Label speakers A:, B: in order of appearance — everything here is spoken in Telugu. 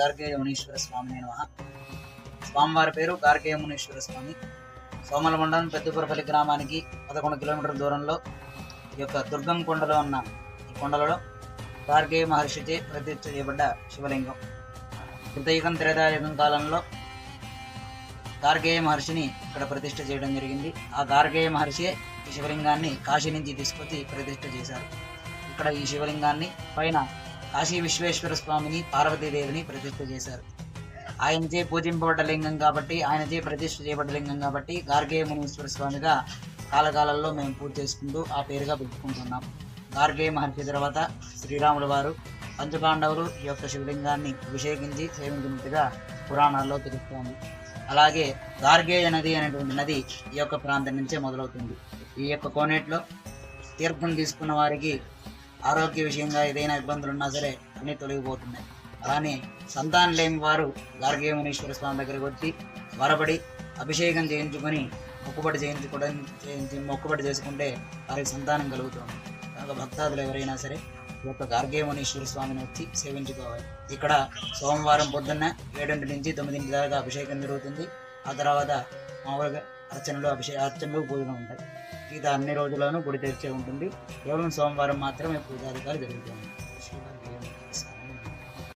A: గార్గేయ మునీశ్వర స్వామి నేను స్వామివారి పేరు గార్గేయ మునీశ్వర స్వామి. సోమల మండలం పెద్దపురపల్లి గ్రామానికి పదకొండు కిలోమీటర్ల దూరంలో ఈ యొక్క దుర్గం కొండలో ఉన్న ఈ కొండలలో గార్గే మహర్షిచే ప్రతిష్ఠ చేయబడ్డ శివలింగం. కృతయుగం త్రేతాయుగం కాలంలో గార్గేయ మహర్షిని ఇక్కడ ప్రతిష్ఠ చేయడం జరిగింది. ఆ గార్గేయ మహర్షియే ఈ శివలింగాన్ని కాశీ నుంచి తీసుకొచ్చి ప్రతిష్ఠ చేశారు. ఇక్కడ ఈ శివలింగాన్ని పైన కాశీ విశ్వేశ్వర స్వామిని పార్వతీదేవిని ప్రతిష్ఠ చేశారు. ఆయనచే పూజింపబడ్డ లింగం కాబట్టి ఆయనచే ప్రతిష్ఠ చేయబడ్డ లింగం కాబట్టి గార్గే మునీశ్వర స్వామిగా కాలకాలంలో మేము పూజ చేసుకుంటూ ఆ పేరుగా పెట్టుకుంటున్నాం. గార్గేయ మహర్షి తర్వాత శ్రీరాముల వారు పంచపాండవులు ఈ యొక్క శివలింగాన్ని అభిషేకించి సేవించినట్టుగా పురాణాల్లో తెలుస్తోంది. అలాగే గార్గేయ నది అనేటువంటి నది ఈ యొక్క ప్రాంతం నుంచే మొదలవుతుంది. ఈ యొక్క కోనేట్లో తీర్థం తీసుకున్న వారికి ఆరోగ్య విషయంగా ఏదైనా ఇబ్బందులు ఉన్నా సరే అన్ని తొలగిపోతున్నాయి. అలానే సంతానం లేని వారు గార్గేయ మునీశ్వర స్వామి దగ్గరికి వచ్చి వరబడి అభిషేకం చేయించుకొని మొక్కుబడి చేయించుకోవడం చేయించి మొక్కుబడి చేసుకుంటే వారికి సంతానం కలుగుతుంది. కనుక భక్తాదులు ఎవరైనా సరే ఈ యొక్క గార్గేయ మునీశ్వర స్వామిని వచ్చి సేవించుకోవాలి. ఇక్కడ సోమవారం పొద్దున్న ఏడింటి నుంచి తొమ్మిదింటి దాకా అభిషేకం జరుగుతుంది. ఆ తర్వాత మామూలుగా అర్చనలు అభిషే అర్చనలు పూజలు ఉంటాయి. మిగతా అన్ని రోజుల్లోనూ గుడి తెరిచే ఉంటుంది. కేవలం సోమవారం మాత్రమే పూజాధికారులు జరుగుతుంది